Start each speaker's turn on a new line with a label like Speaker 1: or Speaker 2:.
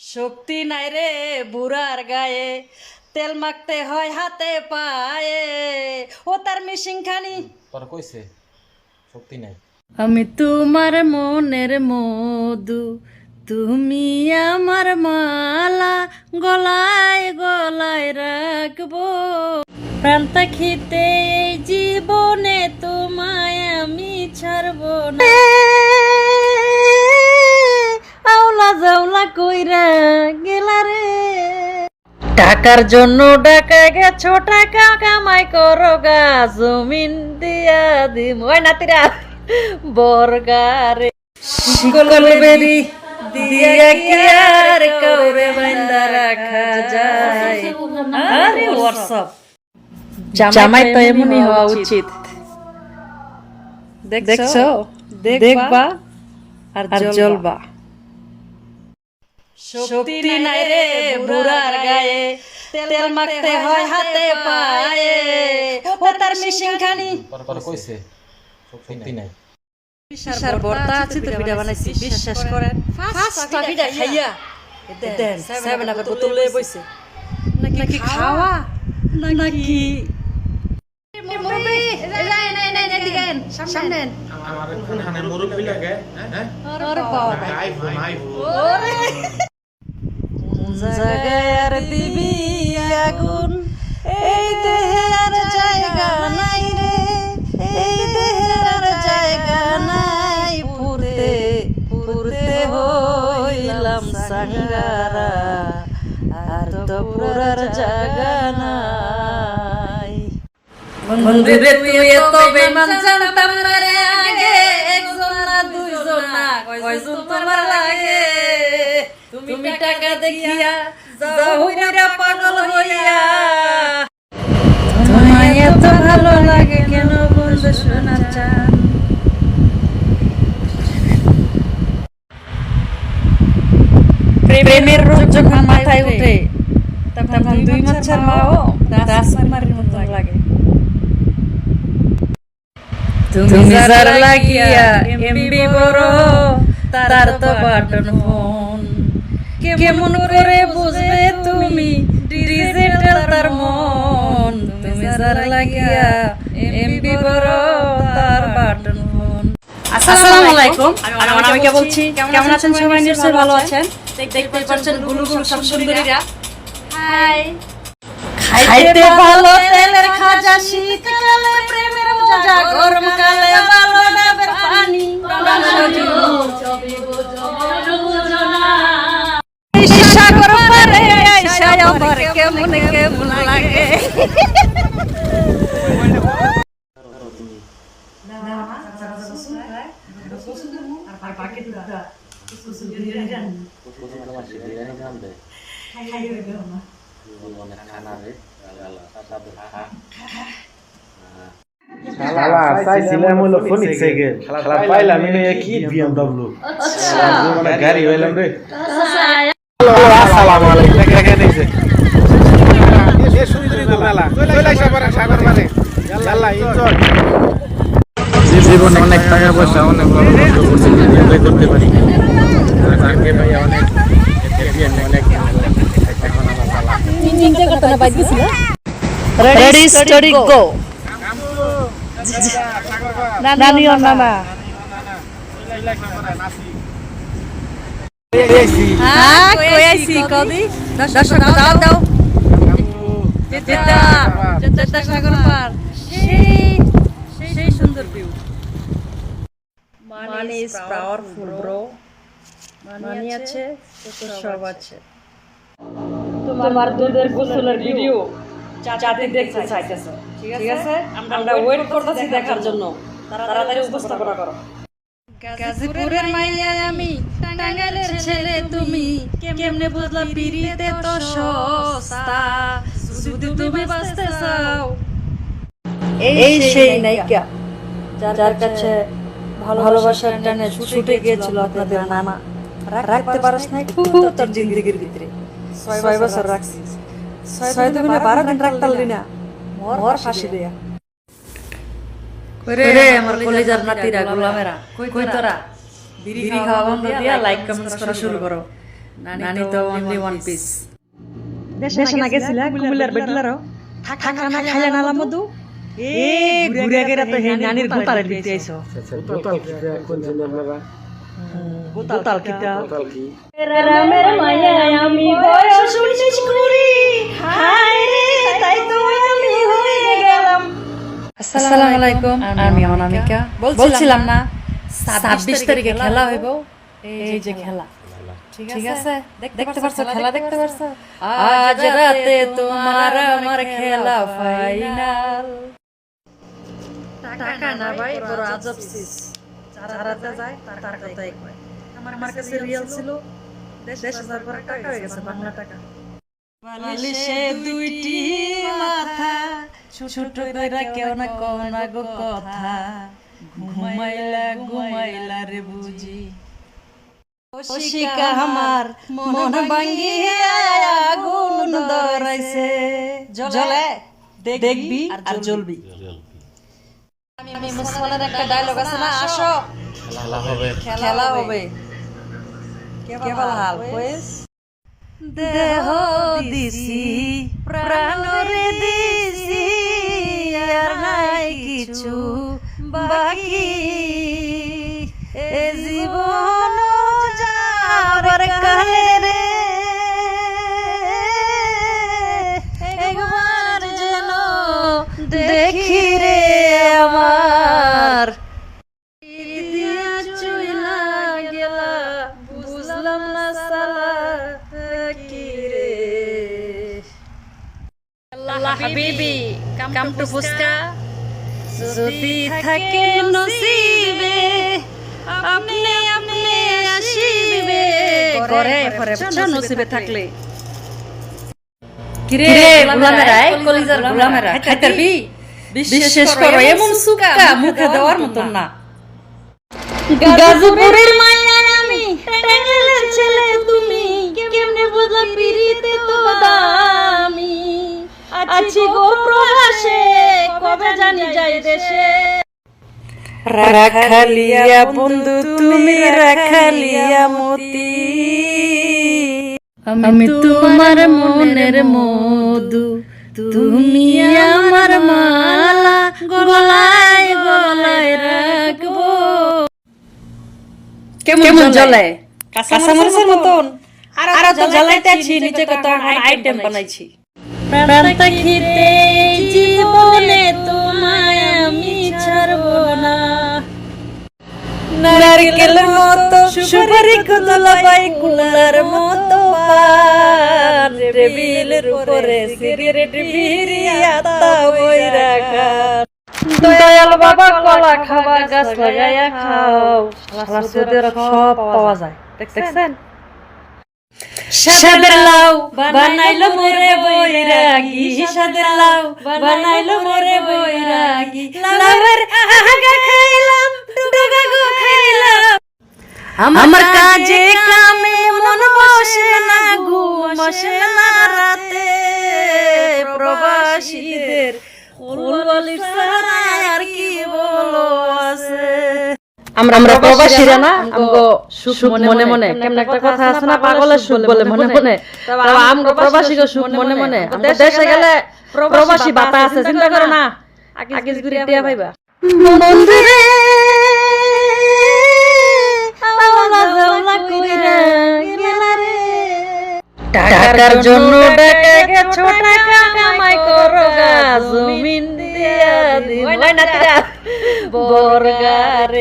Speaker 1: শক্তি নাই রে বুড়ার গায়ে। তেল মাখতে হয় হাতে পায়ে। ও তার মিশিং খানি
Speaker 2: তোর কইছে শক্তি নাই।
Speaker 1: আমি তোমার মনের মধু তুমি আমার মালা গলায় গলায় রাখব। প্রান্তা খিতে জীবনে তোমায় আমি ছাড়বো না। জাওলা কইরা গেলা রে। টাকার জন্য ডাকা গেছো টাকা কামাই করো গা জমিন দিয়া দিম। ওই নাতিরা বর্গারে শিকল বেরি দিয়া কি আর কৌরে বাইন্দা রাখা যায়? আরে হোয়াটসঅ্যাপ জামাই তো এমনই হওয়া উচিত। দেখছ? দেখবা আর জ্বলবা। শক্তি নাই রে বুড়ার গায়ে। তেল মাখতে হয় হাতে পায়ে। ও তার মিশিং খানি
Speaker 2: কইছে। শক্তি নাই।
Speaker 1: বিশ্বাসের বর্তা আছে তো পিঠা বানাইছি। বিশ্বাস করেন। ফার্স্ট পিঠা খাইয়া। দেন সেভেন আপের বোতল লয়ে বইছে। নাকি খাওয়া? নাকি সামনে
Speaker 3: আমার কোন হানে মুরব্বী লাগে হ্যাঁ? আইফোন আইফোন
Speaker 1: জাগার দিবি আগুন। এই দেহের জায়গা নাই রে। এই দেহের জায়গা নাই। পুরতে পুরতে হইলাম সাঙ্গারা। আর তো পুরার জায়গা নাই। বন্ধুরে তুই এত বেমান জানতাম রে। টাকা দেখিয়া হইরা পাগল হইয়া। তোমায় এত ভালো লাগে কেন বলবে শোনা চান প্রেমের রোগ যখন মাথায় উঠে তখন দুই মাছের মাও রাজকুমারীর মতো লাগে। তুমি যার লাগিয়া এমবি বড় তার তো বাটন ফোন কেমন করে বুঝবে তুমি? ডিজিটাল তার মন। তুমি যার লাগিয়া এমবি বড় তার বাটন ফোন। আসসালামু আলাইকুম। আমি অনামিকা বলছি কেমন আছেন সবাই? নিশ্চয়ই ভালো আছেন। দেখতেই পাচ্ছেন গুলু গুলু সব সুন্দরীরা। হাই। খাইতে ভালো তেলের খাজা শীতকালে প্রেমের মজা গরমকালে। কেমন কেমন লাগে
Speaker 3: শালা চাইছিলাম হলো ফোনিক সাইকেল শালা পাইলাম কি বিএমডব্লিউ আচ্ছা মানে গাড়ি হইলাম রে আসসালামু আলাইকুম দেখা দেখা দেখছে এ সুন্দরী তো মেলা সাগর সাগর মানে আল্লাহ এনজয় জীবনে অনেক টাকা পয়সা অনেক করতে পারি। আগে ভাই অনেক অনেক এখন আমার
Speaker 1: রেডি স্টাডি গো নানি ও নানা। হ্যাঁ কই আইছি কদি দর্শক দাও দাও। সাগর পার সেই সেই সুন্দর view money is powerful bro money আছে সব আছে। তোমার দুধের গোসলের ভিডিও চাতে দেখতে চাইতেছে। ঠিক আছে? আমরা ওয়েট করতেছি দেখার জন্য। তাড়াতাড়ি উপস্থাপনা করো। গাজীপুরের মাইয়া আমি টাঙ্গাইলের ছেলে তুমি। কেমনে বুঝলা পিরিতে তো সস্তা? যদি তুমি বাঁচতে চাও এই সেই নায়িকা যার কাছে ভালোবাসার টানে ছুটে গিয়েছিল আপনাদের নানা। রাখতে পারস না একটু তোর জিন্দগির ভিতরে। ছয় বছর রাখছিস। ছয় দুগুণে বারো দিন রাখতে পারলি না। মর ফাঁসি দেয়া। রে আমার কলেজার নাতিরা গোলামেরা কই কই তোরা? বিড়ি খাওয়া বন্ধ দিয়া লাইক কমেন্টস করা শুরু করো। নানি তো অনলি ওয়ান পিস দেশে না গেছিলা কুমিল্লার থাকা না খাইলে নালা মধু এ ঘুরে গেরা তো হে নানির গোতালে দিতে আইছো গোতাল কিটা রামের মায়া আমি বয়স উনিশ কুড়ি হায় রে তাই তো আমি হয়ে গেলাম আসসালামু আলাইকুম আমি অনামিকা বলছিলাম না ছাব্বিশ তারিখে খেলা হইব এই যে খেলা ঠিক আছে? দেখতে পারছ খেলা? দেখতে পারছ? আজ রাতে তোমার আমার খেলা ফাইনাল টাকা না ভাই বড় আজব সিস যায় তার কথাই কয় আমার আমার কাছে রিয়েল ছিল দেশ হাজার পর টাকা হয়ে গেছে বাংলা টাকা। বালিশে দুইটি মাথা ছোট কইরা কেউ না কও না গো কথা। ঘুমাইলা ঘুমাইলা রে বুঝি। ওশিকা আমার মন ভাঙ্গিয়া আগুন ধরাইছে। জ্বলে দেখবি আর জ্বলবি। আমি মুসলমানের একটা ডায়লগ আছে না? আসো।
Speaker 2: খেলা হবে।
Speaker 1: খেলা হবে। কেবল হাল কইস দেহ দিছি প্রাণ রে দিছি আর নাই কিছু বাকি। দেখি রে আমার। দিয়া চইলা গেলা বুঝলাম না সালা কি রে আল্লাহ হাবিবি কাম টু ফুসকা যদি থাকে নসিবে আপনি আপনি আসিবে। করে পরে নসিবে থাকলে। কিরে গোলামেরা কলিজার গোলামেরা খাইতার বি করো এমন সুকা মুখে দেওয়ার মতন না। গাজীপুরের মায়া আমি টাঙ্গাইলের ছেলে তুমি কেমনে বুঝলা পিরিতে তো দামি? আছি গো প্রবাসে কবে জানি যাই দেশে? রাখালিয়া বন্ধু তুমি রাখালিয়া মতি। আমি তোমার মনের মধু তুমি আমার মালা গলায় গলায় রাখব। কেমন জ্বলে? কাঁচামরিচের মতন। আর তো জ্বলাইতে আছি নিচে কত আইটেম বানাইছি। প্রাণটা খিতে জীবনে তোমায় আমি ছাড়বো না। নারকেলের মতো সুপারি কুদলা বাই কুলার মতো পান। টেবিলের উপরে সিগারেট বিড়ি আতা বই রাখা দয়াল বাবা কলা খাবা গাছ লাগাইয়া খাও। সারা সুদের সব পাওয়া যায়। দেখছেন? সাদের লাউ বানাইলো মোরে বৈরাগী। সাদের লাউ বানাইলো মোরে বৈরাগী। লাউয়ের আগা খাইলাম ডুগা গো খাইলাম আমার কাজে কামে মন বসে না ঘুম বসে না রাতে। প্রবাসীদের আর কি বলো আছে? আমরা আমরা প্রবাসীরা না আমগো সুখ মনে মনে কেমন একটা কথা আছে না? পাগলের সুখ বলে মনে মনে তবে আমগো প্রবাসী সুখ মনে মনে দেশে গেলে প্রবাসী বাতা আছে চিন্তা করো না। আগে ঘুরে টিয়া পাইবা বন্ধুরে টাকার জন্য ডাকে গেছো টাকা কামাই করো গা জমিন দিয়া দিন। বর্গারে।